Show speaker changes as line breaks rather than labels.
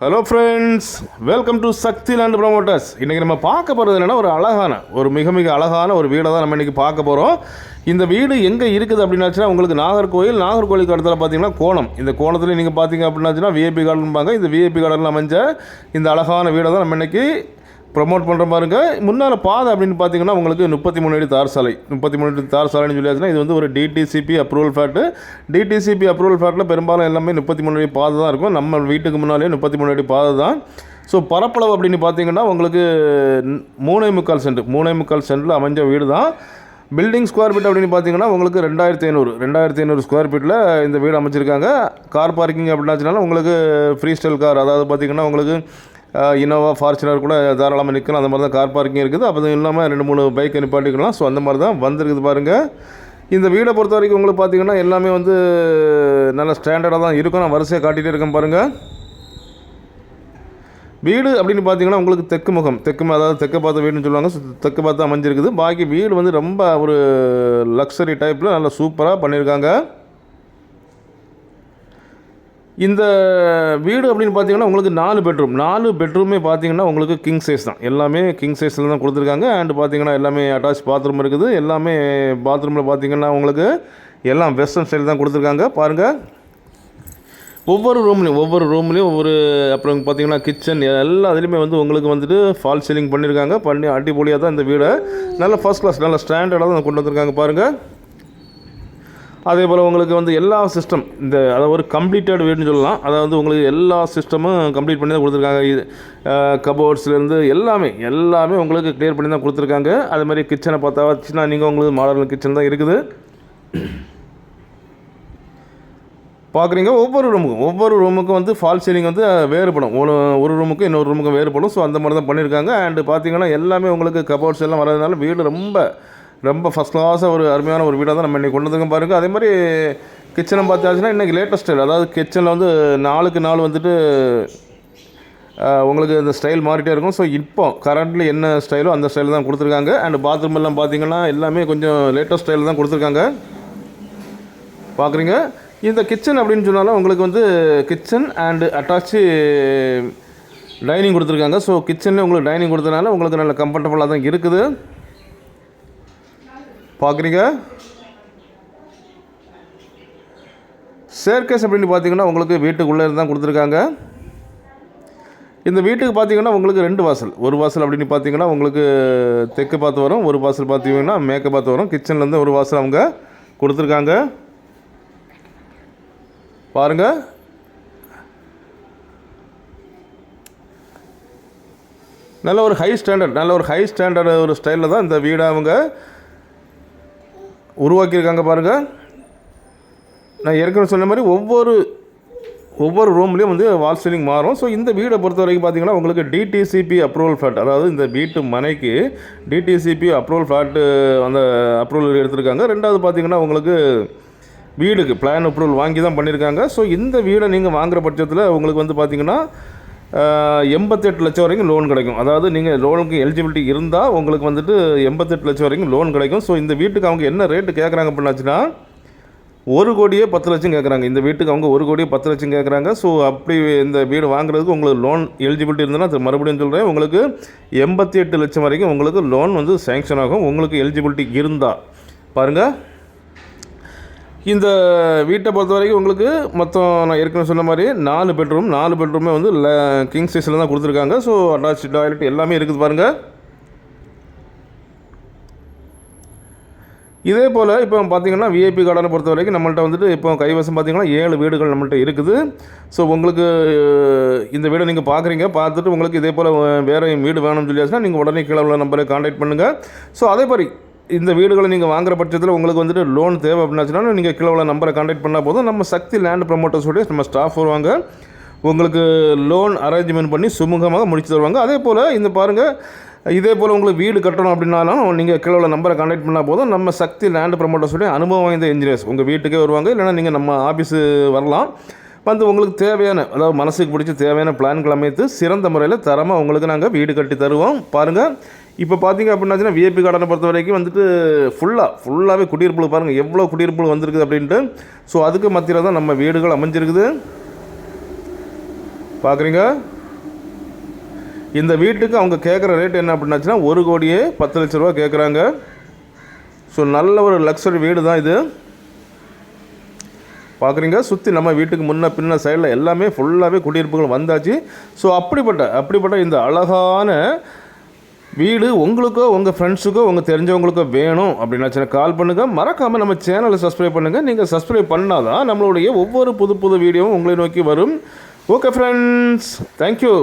Hello friends welcome to Sakthi land promoters இன்றைக்கி நம்ம பார்க்க போகிறது என்னென்னா ஒரு அழகான ஒரு மிக மிக அழகான ஒரு வீடை தான் நம்ம இன்றைக்கி பார்க்க போகிறோம் இந்த வீடு எங்கே இருக்குது அப்படின்னாச்சுன்னா உங்களுக்கு நாகர்கோவில் நாகர்கோவிலுக்கு இடத்துல பார்த்தீங்கன்னா கோணம். இந்த கோணத்தில் நீங்கள் பார்த்தீங்க அப்படின்னாச்சுன்னா விஐபி கார்டன்பாங்க இந்த விஐபி கார்டனில் அமைஞ்ச இந்த அழகான வீடை தான் நம்ம இன்றைக்கி ப்ரமோட் பண்ணுற பாருங்க. முன்னால் பாதை அப்படின்னு பார்த்தீங்கன்னா உங்களுக்கு முப்பத்தி மூணு அடி தார் சாலை. முப்பத்தி மூணு அடி தார் சாலைன்னு சொல்லியாச்சுன்னா இது வந்து ஒரு DTCP approval flat DTCP approval ஃபேட்டில் பெரும்பாலும் எல்லாமே முப்பத்தி மூணு அடி பாதை தான் இருக்கும். நம்ம வீட்டுக்கு முன்னாலே முப்பத்தி மூணு அடி பாதை தான். ஸோ பரப்பளவு அப்படின்னு பார்த்தீங்கன்னா உங்களுக்கு மூணே முக்கால் சென்ட் மூணே முக்கால் சென்ட்டில் அமைஞ்ச வீடு தான். பில்டிங் ஸ்கொயர் ஃபீட் அப்படின்னு பார்த்தீங்கன்னா உங்களுக்கு ரெண்டாயிரத்தி ஐநூறு ரெண்டாயிரத்தி ஐநூறு ஸ்கொயர் ஃபீட்டில் இந்த வீடு அமைச்சிருக்காங்க. கார் பார்க்கிங் அப்படின்னாச்சுனாலும் உங்களுக்கு ஃப்ரீ ஸ்டைல் கார் அதாவது பார்த்தீங்கன்னா உங்களுக்கு இனோவா ஃபார்ச்சுனர் கூட தாராளமாக நிற்கணும் அந்த மாதிரி தான் கார் பார்க்கிங் இருக்குது. அப்போ இல்லாமல் ரெண்டு மூணு பைக் நிப்பாட்டிக்கலாம் ஸோ அந்த மாதிரி தான் வந்திருக்குது பாருங்கள் இந்த வீடை பொறுத்த வரைக்கும் உங்களுக்கு பார்த்தீங்கன்னா எல்லாமே வந்து நல்ல ஸ்டாண்டர்டாக தான் இருக்கும். நான் வரிசையாக காட்டிகிட்டே இருக்கேன் பாருங்கள் வீடு அப்படின்னு பார்த்தீங்கன்னா உங்களுக்கு தெற்கு முகம். தெற்கு அதாவது தெற்க பார்த்த வீடுன்னு சொல்லுவாங்க. ஸோ தெற்கு பார்த்து அமைஞ்சிருக்குது. பாக்கி வீடு வந்து ரொம்ப ஒரு லக்ஸரி டைப்பில் நல்லா சூப்பராக பண்ணியிருக்காங்க இந்த வீடு அப்படின்னு பார்த்தீங்கன்னா உங்களுக்கு நாலு பெட்ரூம் நாலு பெட்ரூமே பார்த்தீங்கன்னா உங்களுக்கு கிங் சைஸ் தான். எல்லாமே கிங் சைஸில் தான் கொடுத்துருக்காங்க. அண்ட் பார்த்தீங்கன்னா எல்லாமே அட்டாச் பாத்ரூம் இருக்குது. எல்லாமே பாத்ரூமில் பார்த்தீங்கன்னா உங்களுக்கு எல்லாம் வெஸ்டர்ன் ஸ்டைல் தான் கொடுத்துருக்காங்க. பாருங்கள் ஒவ்வொரு ரூம்லேயும் ஒவ்வொரு ரூம்லேயும் ஒவ்வொரு அப்புறம் பார்த்தீங்கன்னா கிச்சன் எல்லா இதுலேயுமே வந்து உங்களுக்கு வந்துட்டு ஃபால் சீலிங் பண்ணியிருக்காங்க பண்ணி அடிப்பொலியாக தான் இந்த வீடை. நல்ல ஃபஸ்ட் கிளாஸ் நல்ல ஸ்டாண்டர்டாக தான் கொண்டு வந்திருக்காங்க. பாருங்கள் அதே போல் உங்களுக்கு வந்து எல்லா சிஸ்டம் இந்த அதாவது ஒரு கம்ப்ளீட்டட் வீடுன்னு சொல்லலாம். அதாவது உங்களுக்கு எல்லா சிஸ்டமும் கம்ப்ளீட் பண்ணி தான் கொடுத்துருக்காங்க. இது கபோர்ட்ஸ்லேருந்து எல்லாமே எல்லாமே உங்களுக்கு க்ளியர் பண்ணி தான் கொடுத்துருக்காங்க. அதே மாதிரி கிச்சனை பார்த்தா வச்சுன்னா நீங்கள் உங்களுக்கு மாடர்ன் கிச்சன் தான் இருக்குது. பார்க்குறீங்க ஒவ்வொரு ரூமுக்கும் ஒவ்வொரு ரூமுக்கும் வந்து ஃபால் சீலிங் வந்து வேறுபடும் ஒரு ஒரு ரூமுக்கும் இன்னொரு ரூமுக்கும் வேறுபடும் ஸோ அந்த மாதிரி தான் பண்ணியிருக்காங்க அண்டு பார்த்தீங்கன்னா எல்லாமே உங்களுக்கு கபோர்ட்ஸ் எல்லாம் வரதுனால வீடு ரொம்ப ரொம்ப ஃபஸ்ட் கிளாஸாக ஒரு அருமையான ஒரு வீடாக தான் நம்ம இன்றைக்கி கொண்டு வந்துருக்கோம் பாருங்கள் அதே மாதிரி கிச்சனை பார்த்தாச்சுன்னா இன்றைக்கி லேட்டஸ்ட் ஸ்டைல் அதாவது கிச்சனில் வந்து நாளுக்கு நாள் வந்துட்டு உங்களுக்கு இந்த ஸ்டைல் மாறிட்டே இருக்கும். ஸோ இப்போ கரண்ட்லி என்ன ஸ்டைலோ அந்த ஸ்டைலில் தான் கொடுத்துருக்காங்க. அண்ட் பாத்ரூம் எல்லாம் பார்த்தீங்கன்னா எல்லாமே கொஞ்சம் லேட்டஸ்ட் ஸ்டைலில் தான் கொடுத்துருக்காங்க. பார்க்குறீங்க? இந்த கிச்சன் அப்படின்னு சொன்னாலும் உங்களுக்கு வந்து கிச்சன் அண்டு அட்டாச்சு டைனிங் கொடுத்துருக்காங்க. ஸோ கிச்சனில் உங்களுக்கு டைனிங் கொடுத்தனால உங்களுக்கு நல்ல கம்ஃபர்டபுளாக தான் இருக்குது. பார்க்குறீங்க? சேர்க்கேஸ் அப்படின்னு பார்த்தீங்கன்னா உங்களுக்கு வீட்டுக்குள்ளே தான் கொடுத்துருக்காங்க. இந்த வீட்டுக்கு பார்த்தீங்கன்னா உங்களுக்கு ரெண்டு வாசல். ஒரு வாசல் அப்படின்னு பார்த்தீங்கன்னா உங்களுக்கு தெற்கு பார்த்து வரும். ஒரு வாசல் பார்த்தீங்கன்னா மேக்கை பார்த்து வரும். கிச்சன்லேருந்து ஒரு வாசல் அவங்க கொடுத்துருக்காங்க. பாருங்க. நல்ல ஒரு ஹை ஸ்டாண்டர்ட் நல்ல ஒரு ஹை ஸ்டாண்டர்ட் ஒரு ஸ்டைலில் தான் இந்த வீடை அவங்க உருவாக்கியிருக்காங்க பாருங்கள் நான் ஏற்கனவே சொன்ன மாதிரி ஒவ்வொரு ஒவ்வொரு ரூம்லேயும் வந்து வால் சீலிங் மாறும். ஸோ இந்த வீடை பொறுத்த வரைக்கும் பார்த்தீங்கன்னா உங்களுக்கு டிடிசிபி அப்ரூவல் ஃப்ளாட் அதாவது இந்த வீட்டு மனைக்கு டிடிசிபி அப்ரூவல் ஃப்ளாட்டு அந்த அப்ரூவல் எடுத்திருக்காங்க. ரெண்டாவது பார்த்தீங்கன்னா உங்களுக்கு வீடுக்கு பிளான் அப்ரூவல் வாங்கி தான் பண்ணியிருக்காங்க. ஸோ இந்த வீடை நீங்கள் வாங்குகிற பட்சத்தில் உங்களுக்கு வந்து பார்த்தீங்கன்னா எண்பத்தெட்டு லட்சம் வரைக்கும் லோன் கிடைக்கும். அதாவது நீங்கள் லோனுக்கு எலிஜிபிலிட்டி இருந்தால் உங்களுக்கு வந்துட்டு எண்பத்தெட்டு லட்சம் வரைக்கும் லோன் கிடைக்கும். ஸோ இந்த வீட்டுக்கு அவங்க என்ன ரேட்டு கேட்குறாங்க அப்படின்னாச்சுன்னா ஒரு கோடியே பத்து லட்சம் கேட்குறாங்க இந்த வீட்டுக்கு அவங்க ஒரு கோடியே பத்து லட்சம் கேட்குறாங்க ஸோ அப்படி இந்த வீடு வாங்குறதுக்கு உங்களுக்கு லோன் எலிஜிபிலிட்டி இருந்ததுன்னா மறுபடியும் சொல்கிறேன் உங்களுக்கு எண்பத்தி எட்டு லட்சம் வரைக்கும் உங்களுக்கு லோன் வந்து சேங்ஷன் ஆகும். உங்களுக்கு எலிஜிபிலிட்டி இருந்தால் பாருங்கள் இந்த வீட்டை பொறுத்த வரைக்கும் உங்களுக்கு மொத்தம் நான் ஏற்கனவே சொன்ன மாதிரி நாலு பெட்ரூம் நாலு பெட்ரூமே வந்து கிங் சைஸில் தான் கொடுத்துருக்காங்க. ஸோ அட்டாச் டாய்லெட் எல்லாமே இருக்குது பாருங்கள் இதே போல் இப்போ பார்த்தீங்கன்னா விஐபி கார்டனை பொறுத்த வரைக்கும் நம்மள்ட்ட வந்துட்டு இப்போ கைவசம் பார்த்தீங்கன்னா ஏழு வீடுகள் நம்மள்ட்ட இருக்குது. ஸோ உங்களுக்கு இந்த வீடை நீங்கள் பார்க்குறீங்க. பார்த்துட்டு உங்களுக்கு இதே போல் வேறு வீடு வேணும்னு சொல்லியாச்சுன்னா நீங்கள் உடனே கீழே உள்ள நம்பரை காண்டாக்ட் பண்ணுங்கள் ஸோ அதே மாதிரி இந்த வீடுகளை நீங்கள் வாங்குற பட்சத்தில் உங்களுக்கு வந்துட்டு லோன் தேவை அப்படின்னாச்சுனாலும் நீங்கள் கீழே உள்ள நம்பரை காண்டாக்ட் பண்ணால் போதும். நம்ம சக்தி லேண்ட் ப்ரமோட்டர்ஸோடைய நம்ம ஸ்டாஃப் வருவாங்க. உங்களுக்கு லோன் அரேஞ்ச்மெண்ட் பண்ணி சுமூகமாக முடிச்சு தருவாங்க. அதே போல் இந்த பாருங்கள் இதே போல் உங்களுக்கு வீடு கட்டணும் அப்படின்னாலும் நீங்கள் கீழே உள்ள நம்பரை காண்டாக்ட் பண்ணால் போதும். நம்ம சக்தி லேண்ட் ப்ரமோட்டர்ஸுடைய அனுபவம் வாய்ந்த இன்ஜினியர்ஸ் உங்கள் வீட்டுக்கே வருவாங்க. இல்லைன்னா நீங்கள் நம்ம ஆஃபீஸு வரலாம். வந்து உங்களுக்கு தேவையான அதாவது மனசுக்கு பிடிச்ச தேவையான பிளான்கள் அமைத்து சிறந்த முறையில் தரமாக உங்களுக்கு நாங்கள் வீடு கட்டி தருவோம். பாருங்கள் இப்போ பார்த்தீங்க அப்படின்னாச்சுன்னா விஐபி கார்டனை பொறுத்த வரைக்கும் வந்துட்டு ஃபுல்லாக ஃபுல்லாகவே குடியிருப்புகள் பாருங்கள் எவ்வளோ குடியிருப்புகள் வந்திருக்குது அப்படின்ட்டு. ஸோ அதுக்கு மத்தியில் தான் நம்ம வீடுகள் அமைஞ்சிருக்குது. பார்க்குறீங்க இந்த வீட்டுக்கு அவங்க கேட்குற ரேட் என்ன அப்படின்னாச்சுன்னா ஒரு கோடியே பத்து லட்ச ரூபா கேட்குறாங்க ஸோ நல்ல ஒரு லக்ஸரி வீடு தான் இது. பார்க்குறீங்க சுற்றி நம்ம வீட்டுக்கு முன்ன பின்ன சைடில் எல்லாமே ஃபுல்லாகவே குடியிருப்புகள் வந்தாச்சு. ஸோ அப்படிப்பட்ட அப்படிப்பட்ட இந்த அழகான வீடு உங்களுக்கோ உங்கள் ஃப்ரெண்ட்ஸுக்கோ உங்கள் தெரிஞ்சவங்களுக்கோ வேணும் அப்படின்னாச்சுன்னா கால் பண்ணுங்கள் மறக்காமல் நம்ம சேனலை சப்ஸ்கிரைப் பண்ணுங்கள் நீங்கள் சப்ஸ்கிரைப் பண்ணால் தான் நம்மளுடைய ஒவ்வொரு புது புது வீடியோவும் உங்களை நோக்கி வரும். Okay friends thank you